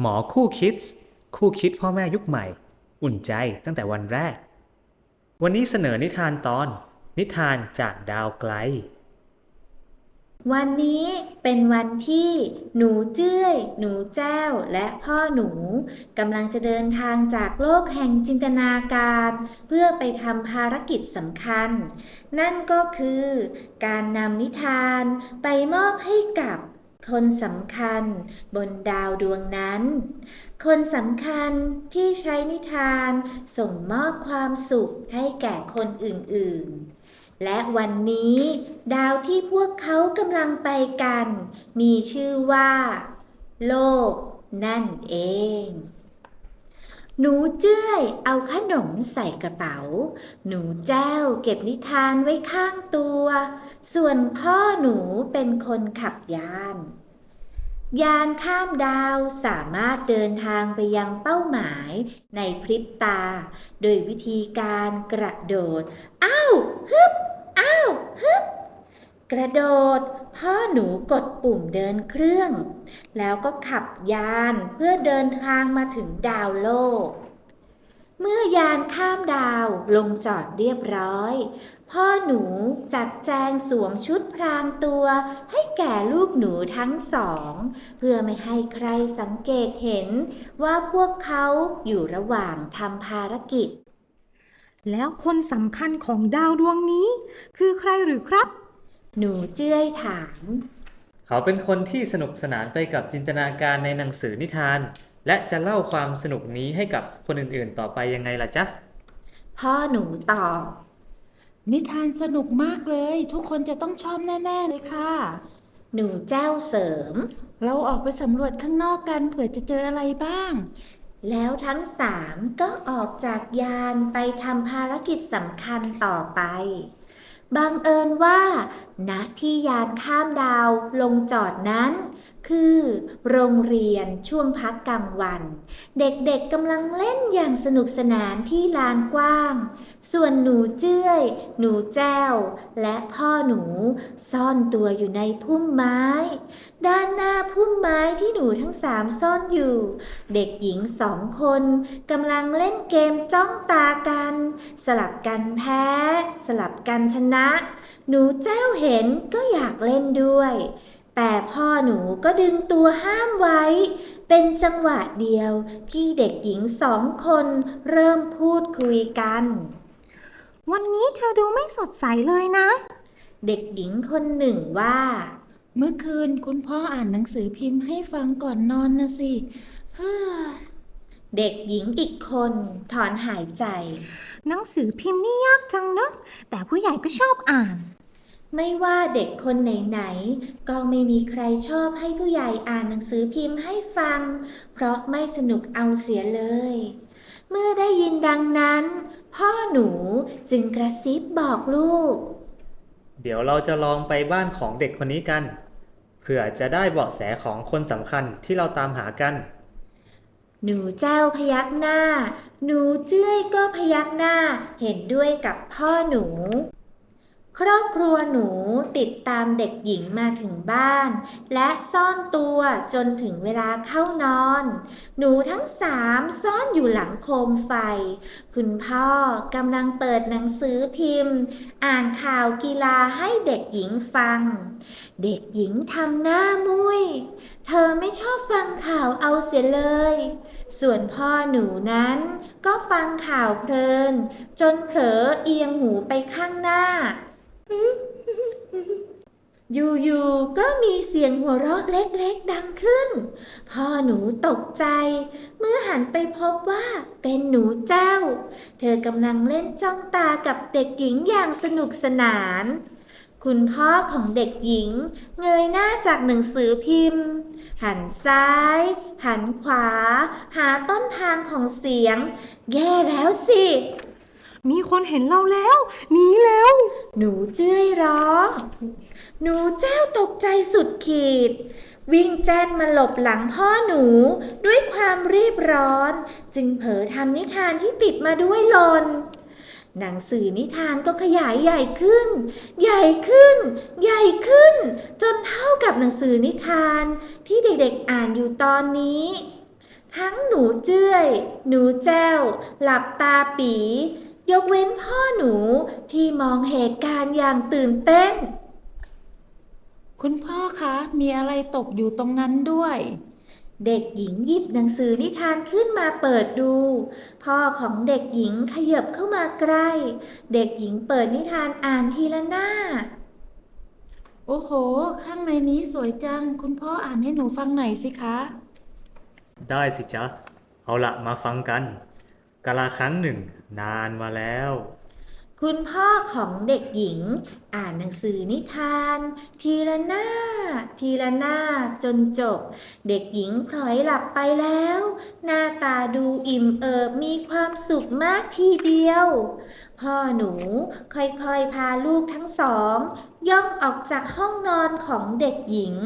หมอคู่คิด คู่คิดพ่อแม่ยุคใหม่ อุ่นใจตั้งแต่วันแรก วันนี้เสนอนิทานตอน นิทานจากดาวไกล วันนี้เป็นวันที่หนูเจ้ย หนูแจ้ว และพ่อหนูกำลังจะเดินทางจากโลกแห่งจินตนาการ เพื่อไปทำภารกิจสำคัญ นั่นก็คือ การนำนิทานไปมอบให้กับ คนสำคัญบนดาวดวงนั้น คนสำคัญที่ใช้นิทานส่งมอบความสุขให้แก่คนอื่นๆ และวันนี้ ดาวที่พวกเขากำลังไปกัน มีชื่อว่า โลกนั่นเอง หนูเจ้ยเอาขนมใส่กระเป๋า หนูแจ้วเก็บนิทานไว้ข้างตัว ส่วนพ่อหนูเป็นคนขับยาน ยานข้ามดาวสามารถเดินทางไปยังเป้าหมายในพริบตา โดยวิธีการกระโดด อ้าว ฮึบอ้าวฮึบ กระโดด พ่อหนูกดปุ่มเดินเครื่อง แล้วก็ขับยานเพื่อเดินทางมาถึงดาวโลก เมื่อยานข้ามดาวลงจอดเรียบร้อย พ่อหนูจัดแจงสวมชุดพรางตัว ให้แก่ลูกหนูทั้งสอง เพื่อไม่ให้ใครสังเกตเห็นว่าพวกเขาอยู่ระหว่างทำภารกิจ แล้วคนสำคัญของดาวดวงนี้ คือใครหรือครับ หนูเจ้ยถาม เขาเป็นคนที่สนุกสนานไปกับจินตนาการในหนังสือนิทาน และจะเล่าความสนุกนี้ให้กับคนอื่นๆ ต่อไปยังไงล่ะจ๊ะ พ่อหนูตอบ นิทานสนุกมากเลย ทุกคนจะต้องชอบแน่ ๆ เลยค่ะ หนูเจ้าเสริม เราออกไปสำรวจข้างนอกกันเผื่อจะเจออะไรบ้าง แล้วทั้งสามก็ออกจากยานไปทำภารกิจสำคัญต่อไป บังเอิญว่าณที่ยานข้ามดาวลงจอดนั้น คือ โรงเรียนช่วงพักกลางวัน เด็กๆกำลังเล่นอย่างสนุกสนานที่ลานกว้าง ส่วนหนูเจ้ย หนูแจ้ว และพ่อหนูซ่อนตัวอยู่ในพุ่มไม้ ด้านหน้าพุ่มไม้ที่หนูทั้งสามซ่อนอยู่ เด็กหญิงสองคนกำลังเล่นเกมจ้องตากัน สลับกันแพ้ สลับกันชนะหนูเจ้าเห็นก็อยากเล่นด้วย แต่พ่อหนูก็ดึงตัวห้ามไว้ เป็นจังหวะเดียวที่เด็กหญิงสองคนเริ่มพูดคุยกัน วันนี้เธอดูไม่สดใสเลยนะ เด็กหญิงคนหนึ่งว่า เมื่อคืนคุณพ่ออ่านหนังสือพิมพ์ให้ฟังก่อนนอนนะสิ เฮ้อ เด็กหญิงอีกคนถอนหายใจ หนังสือพิมพ์นี่ยากจังเนอะแต่ผู้ใหญ่ก็ชอบอ่าน ไม่ว่าเด็กคนไหนๆก็ไม่มีใครชอบให้ผู้ใหญ่อ่านหนังสือพิมพ์ให้ฟัง เพราะไม่สนุกเอาเสียเลย เมื่อได้ยินดังนั้น พ่อหนูจึงกระซิบบอกลูก เดี๋ยวเราจะลองไปบ้านของเด็กคนนี้กันเพื่อจะได้เบาะแสของคนสำคัญที่เราตามหากัน หนูเจ้าพยักหน้า หนูเจ้ยก็พยักหน้า เห็นด้วยกับพ่อหนู ครอบครัวหนูติดตามเด็กหญิงมาถึงบ้าน และซ่อนตัวจนถึงเวลาเข้านอน หนูทั้งสามซ่อนอยู่หลังโคมไฟ คุณพ่อกำลังเปิดหนังสือพิมพ์ อ่านข่าวกีฬาให้เด็กหญิงฟัง เด็กหญิงทำหน้ามุยเธอไม่ชอบฟังข่าวเอาเสียเลย ส่วนพ่อหนูนั้นก็ฟังข่าวเพลิน จนเผลอเอียงหูไปข้างหน้า อยู่ๆก็มีเสียงหัวเราะเล็กๆดังขึ้น พ่อหนูตกใจ เมื่อหันไปพบว่าเป็นหนูเจ้า เธอกำลังเล่นจ้องตากับเด็กหญิงอย่างสนุกสนาน คุณพ่อของเด็กหญิง เงยหน้าจากหนังสือพิมพ์ หันซ้าย หันขวา หาต้นทางของเสียง แย่แล้วสิ มีคนเห็นเราแล้วหนีแล้ว หนูเจ้ยร้อง หนูเจ้าตกใจสุดขีด วิ่งแจ้นมาหลบหลังพ่อหนูด้วยความรีบร้อน จึงเผลอทำนิทานที่ติดมาด้วยหลน หนังสือนิทานก็ขยายใหญ่ขึ้น ใหญ่ขึ้น ใหญ่ขึ้น จนเท่ากับหนังสือนิทานที่เด็กๆอ่านอยู่ตอนนี้ ทั้งหนูเจ้ย หนูแจ้ว หลับตาปี ยกเว้นพ่อหนูที่มองเหตุการณ์อย่างตื่นเต้น คุณพ่อคะ มีอะไรตกอยู่ตรงนั้นด้วย เด็กหญิงหยิบหนังสือนิทานขึ้นมาเปิดดู พ่อของเด็กหญิงขยับเข้ามาใกล้ เด็กหญิงเปิดนิทานอ่านทีละหน้า โอ้โห ข้างในนี้สวยจัง คุณพ่ออ่านให้หนูฟังหน่อยสิคะ ได้สิจ๊ะ เอาละมาฟังกันกาลาครั้งหนึ่ง นานมาแล้ว คุณพ่อของเด็กหญิง อ่านหนังสือนิทาน ทีละหน้า ทีละหน้าจนจบ เด็กหญิงพลอยหลับไปแล้ว หน้าตาดูอิ่มเอิบมีความสุขมากทีเดียว พ่อหนูค่อยๆพาลูกทั้งสอง ย่องออกจากห้องนอนของเด็กหญิง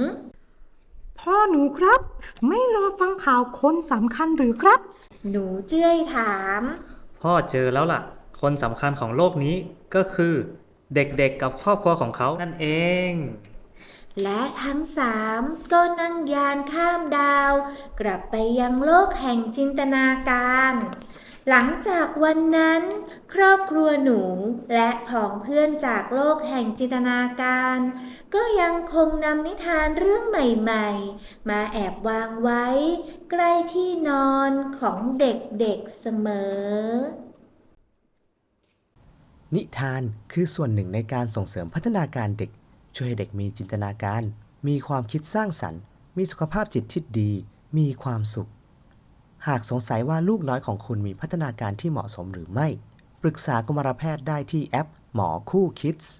พ่อหนูครับ ไม่รอฟังข่าวคนสำคัญหรือครับ หนูเจ้ยถาม พ่อเจอแล้วล่ะ คนสำคัญของโลกนี้ก็คือเด็กๆกับครอบครัวของเขานั่นเอง และทั้งสามก็นั่งยานข้ามดาว กลับไปยังโลกแห่งจินตนาการ หลังจากวันนั้น ครอบครัวหนูและผองเพื่อนจากโลกแห่งจินตนาการ ก็ยังคงนำนิทานเรื่องใหม่ๆ มาแอบวางไว้ ใกล้ที่นอนของเด็กๆเสมอ นิทานคือส่วนหนึ่งในการส่งเสริมพัฒนาการเด็ก ช่วยให้เด็กมีจินตนาการ มีความคิดสร้างสรรค์ มีสุขภาพจิตที่ดี มีความสุข หากสงสัยว่าลูกน้อยของคุณมีพัฒนาการที่เหมาะสมหรือไม่ ปรึกษากรมรแพทย์ได้ที่แอปหมอคู่คิดส์